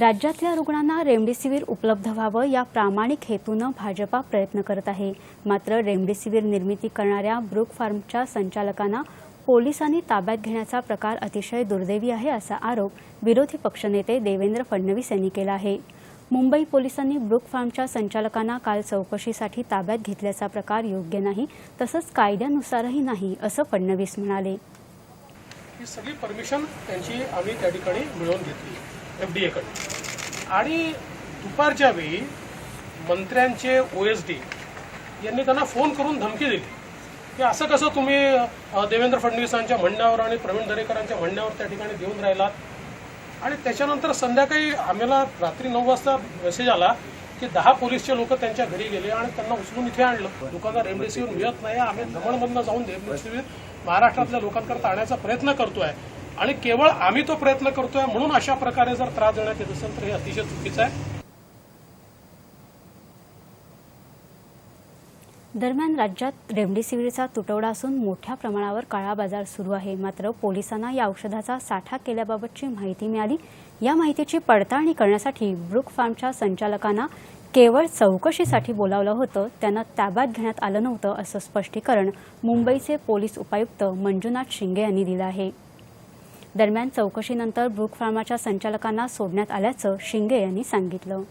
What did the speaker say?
राज्यातल्या रुग्णांना रेमडेसिवीर उपलब्ध व्हावं या प्रामाणिक हेतूनं भाजपा प्रयत्न करत आहे. मात्र रेमडेसिवीर निर्मिती करणाऱ्या ब्रुक फार्मच्या संचालकांना पोलिसांनी ताब्यात घेण्याचा प्रकार अतिशय दुर्दैवी आहे असा आरोप विरोधी पक्षनेते देवेंद्र फडणवीस यांनी केला आहे. मुंबई पोलिसांनी ब्रुक फार्मच्या संचालकांना काल चौकशीसाठी ताब्यात घेतल्याचा प्रकार योग्य नाही तसंच कायद्यानुसारही नाही असं फडणवीस म्हणाले. ही सगळी परमिशन त्यांची आम्ही त्या ठिकाणी मिळवून घेतली. एफ डी एकडे आणि दुपारच्या वेळी मंत्र्यांचे ओ एस डी यांनी त्यांना फोन करून धमकी दिली. की असं कसं तुम्ही देवेंद्र फडणवीसांच्या म्हणण्यावर आणि प्रवीण दरेकरांच्या म्हणण्यावर त्या ठिकाणी देऊन राहिलात? आणि त्याच्यानंतर संध्याकाळी आम्हाला रात्री नऊ वाजता मेसेज आला की दहा पोलीसचे लोक त्यांच्या घरी गेले आणि त्यांना उचलून इथे आणलं. लोकांना रेमडेसिवीर मिळत नाही. आम्ही दमणमधनं जाऊन रेमडेसिवीर महाराष्ट्रातल्या लोकांकरता आणण्याचा प्रयत्न करतोय. आणि केवळ आम्ही तो प्रयत्न करतोय म्हणून अशा प्रकारे जर त्रास देण्यात येत असेल तर हे अतिशय चुकीचं आहे. दरम्यान राज्यात रेमडेसिवीरचा तुटवडा असून मोठ्या प्रमाणावर काळा बाजार सुरू आहे. मात्र पोलिसांना या औषधाचा साठा केल्याबाबतची माहिती मिळाली. या माहितीची पडताळणी करण्यासाठी ब्रुक फार्मच्या संचालकांना केवळ चौकशीसाठी बोलावलं होतं. त्यांना ताब्यात घेण्यात आलं नव्हतं असं स्पष्टीकरण मुंबईचे पोलीस उपायुक्त मंजुनाथ शिंगे यांनी दिलं आहे. दरम्यान चौकशीनंतर ब्रुक फार्माच्या संचालकांना सोडण्यात आल्याचं शिंगे यांनी सांगितलं.